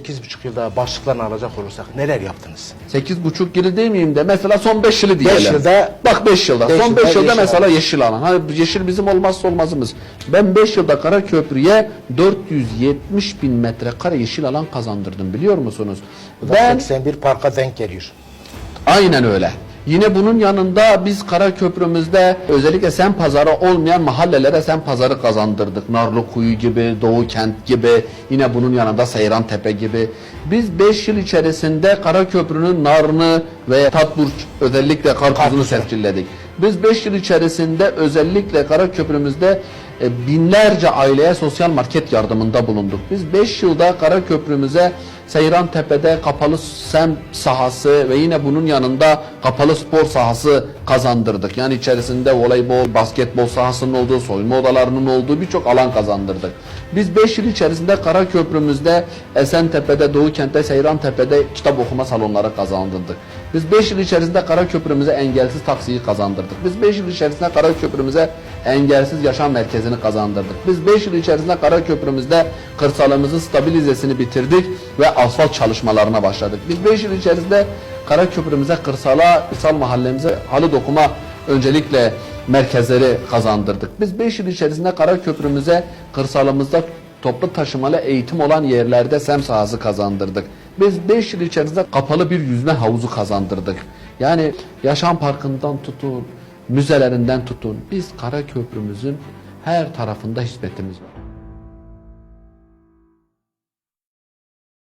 8,5 yılda başlıklarını alacak olursak neler yaptınız? 8,5 yılı değil miyim de mesela son 5 yılı diyelim. Beş yılda- Bak 5 yılda. Beş son yılda 5 yılda yeşil mesela alan. yeşil alan. Hani yeşil bizim olmazsa olmazımız. Ben 5 yılda Karaköprü'ye 470 bin metrekare yeşil alan kazandırdım biliyor musunuz? Bu da Ben 81 parka denk geliyor. Aynen öyle. Yine bunun yanında biz Karaköprümüzde özellikle sen pazarı olmayan mahallelere sen pazarı kazandırdık. Narlıkuyu gibi, Doğu Kent gibi, yine bunun yanında Seyran Tepe gibi. Biz 5 yıl içerisinde Karaköprünün narını ve Tatburç özellikle karpuzunu Karpuzu. tescilledik. Biz 5 yıl içerisinde özellikle Karaköprümüzde binlerce aileye sosyal market yardımında bulunduk. Biz 5 yılda Karaköprümüze Seyran Tepe'de kapalı sem sahası ve yine bunun yanında kapalı spor sahası kazandırdık. Yani içerisinde voleybol, basketbol sahasının olduğu, soyunma odalarının olduğu birçok alan kazandırdık. Biz 5 yıl içerisinde Karaköprümüzde Esentepe'de, Doğu Kent'te, Seyran Tepe'de kitap okuma salonları kazandırdık. Biz 5 yıl içerisinde Karaköprümüze engelsiz taksiyi kazandırdık. Biz 5 yıl içerisinde Karaköprümüze engelsiz yaşam merkezini kazandırdık. Biz 5 yıl içerisinde Karaköprümüzde kırsalımızın stabilizesini bitirdik ve asfalt çalışmalarına başladık. Biz 5 yıl içerisinde Karaköprümüze, kırsala, kırsal mahallemize halı dokuma öncelikle merkezleri kazandırdık. Biz 5 yıl içerisinde Karaköprümüze, kırsalımızda toplu taşımalı eğitim olan yerlerde sem sahası kazandırdık. Biz 5 yıl içerisinde kapalı bir yüzme havuzu kazandırdık. Yani yaşam parkından tutun, müzelerinden tutun. Biz Karaköprümüzün her tarafında hizmetimiz var.